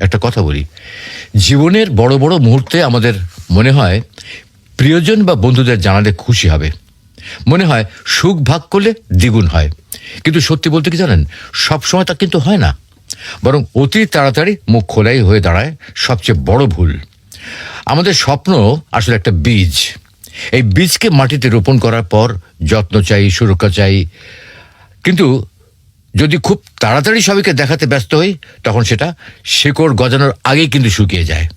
একটা কথা বলি। জীবনের বড় বড় মুহূর্তে আমাদের মনে হয় প্রিয়জন বা বন্ধুদের জানালে খুশি হবে। মনে হয় সুখ ভাগ করলে দ্বিগুণ হয়। কিন্তু সত্যি বলতে কি জানেন? সবসময় তা কিন্তু হয় না। বরং অতি তাড়াতাড়ি মুখ খোলাই হয়ে দাঁড়ায় সবচেয়ে বড় ভুল। আমাদের স্বপ্ন আসলে একটা বীজ। এই বীজকে মাটিতে রোপণ করার পর যত্ন চাই, সুরক্ষা চাই। কিন্তু যদি খুব তাড়াতাড়ি সবাইকে দেখাতে ব্যস্ত হই, তখন সেটা শেকড় গজানোর আগেই কিন্তু শুকিয়ে যায়।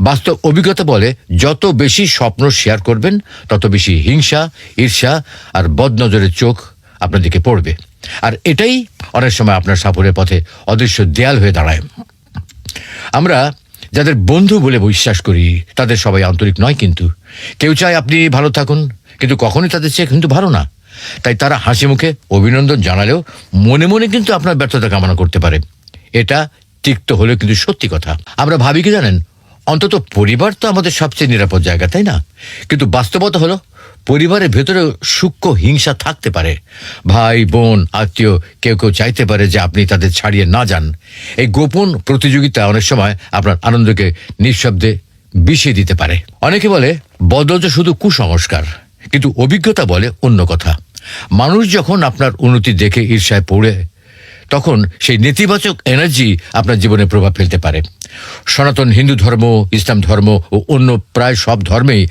বাস্তব অভিজ্ঞতা বলে, যত বেশি স্বপ্ন শেয়ার করবেন, তত বেশি হিংসা, ঈর্ষা আর বদনজরের চোখ আপনার দিকে পড়বে। আর এটাই অনেক সময় আপনার সাফল্যের পথে অদৃশ্য দেয়াল হয়ে দাঁড়ায়। আমরা যাদের বন্ধু বলে বিশ্বাস করি, তাদের সবাই আন্তরিক নয় কিন্তু। কেউ চায় আপনি ভালো থাকুন, কিন্তু কখনোই তাদের চেয়ে কিন্তু ভালো না। তাই তারা হাসি মুখে অভিনন্দন জানালেও মনে মনে কিন্তু আপনার ব্যর্থতা কামনা করতে পারে। এটা তিক্ত হলেও কিন্তু সত্যি কথা। আমরা ভাবি কি জানেন? অন্তত পরিবার তো আমাদের সবচেয়ে নিরাপদ জায়গা, তাই না? কিন্তু বাস্তবতা হলো, পরিবারের ভেতরে সূক্ষ্ম হিংসা থাকতে পারে। ভাই, বোন, আত্মীয় কেউ কেউ চাইতে পারে যে আপনি তাদের ছাড়িয়ে না যান। এই গোপন প্রতিযোগিতা অনেক সময় আপনার আনন্দকে নিঃশব্দে বিষিয়ে দিতে পারে। অনেকে বলে, বদল তো শুধু কুসংস্কার। কিন্তু অভিজ্ঞতা বলে অন্য কথা। মানুষ যখন আপনার উন্নতি দেখে ঈর্ষায় পড়ে, তখন সেই নেতিবাচক এনার্জি আপনার জীবনে প্রভাব ফেলতে পারে। সনাতন হিন্দু ধর্ম, ইসলাম ধর্ম ও অন্য প্রায় সব ধর্মেই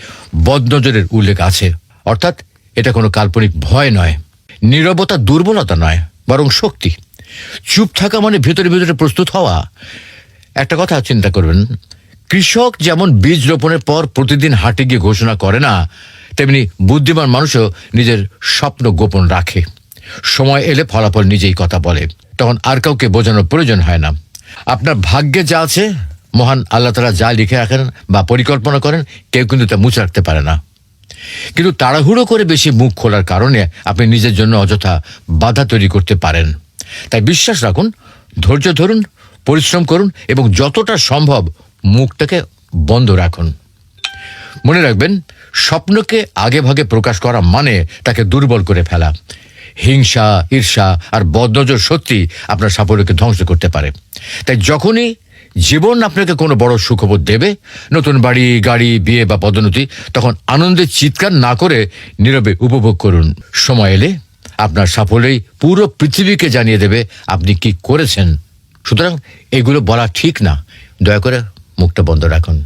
বদনজরের উল্লেখ আছে। অর্থাৎ এটা কোনো কাল্পনিক ভয় নয়, নীরবতা দুর্বলতা নয়, বরং শক্তি। চুপ থাকা মানে ভেতরে ভেতরে প্রস্তুত হওয়া। একটা কথা চিন্তা করবেন কৃষক যেমন বীজ রোপণের পর প্রতিদিন হাটে গিয়ে ঘোষণা করে না, তেমনি বুদ্ধিমান মানুষও নিজের স্বপ্ন গোপন রাখে। সময় এলে ফলাফল নিজেই কথা বলে। তখন আর কাউকে বোঝানোর প্রয়োজন হয় না। আপনার ভাগ্যে যা আছে, মহান আল্লাহ তালা যা লিখে রাখেন বা পরিকল্পনা করেন, কেউ কিন্তু তা মুছে রাখতে পারে না। কিন্তু তাড়াহুড়ো করে বেশি মুখ খোলার কারণে আপনি নিজের জন্য অযথা বাধা তৈরি করতে পারেন। তাই বিশ্বাস রাখুন, ধৈর্য ধরুন, পরিশ্রম করুন এবং যতটা সম্ভব মুখটাকে বন্ধ রাখুন। মনে রাখবেন, স্বপ্নকে আগে ভাগে প্রকাশ করা মানে তাকে দুর্বল করে ফেলা। হিংসা, ঈর্ষা আর বদনজর সত্যি আপনার সাফল্যকে ধ্বংস করতে পারে। তাই যখনই জীবন আপনাকে কোনো বড় সুখবর দেবে, নতুন বাড়ি, গাড়ি, বিয়ে বা পদোন্নতি, তখন আনন্দের চিৎকার না করে নীরবে উপভোগ করুন। সময় এলে আপনার সাফল্যই পুরো পৃথিবীকে জানিয়ে দেবে আপনি কি করেছেন। সুতরাং এগুলো বলা ঠিক না। দয়া করে মুখটা বন্ধ রাখুন।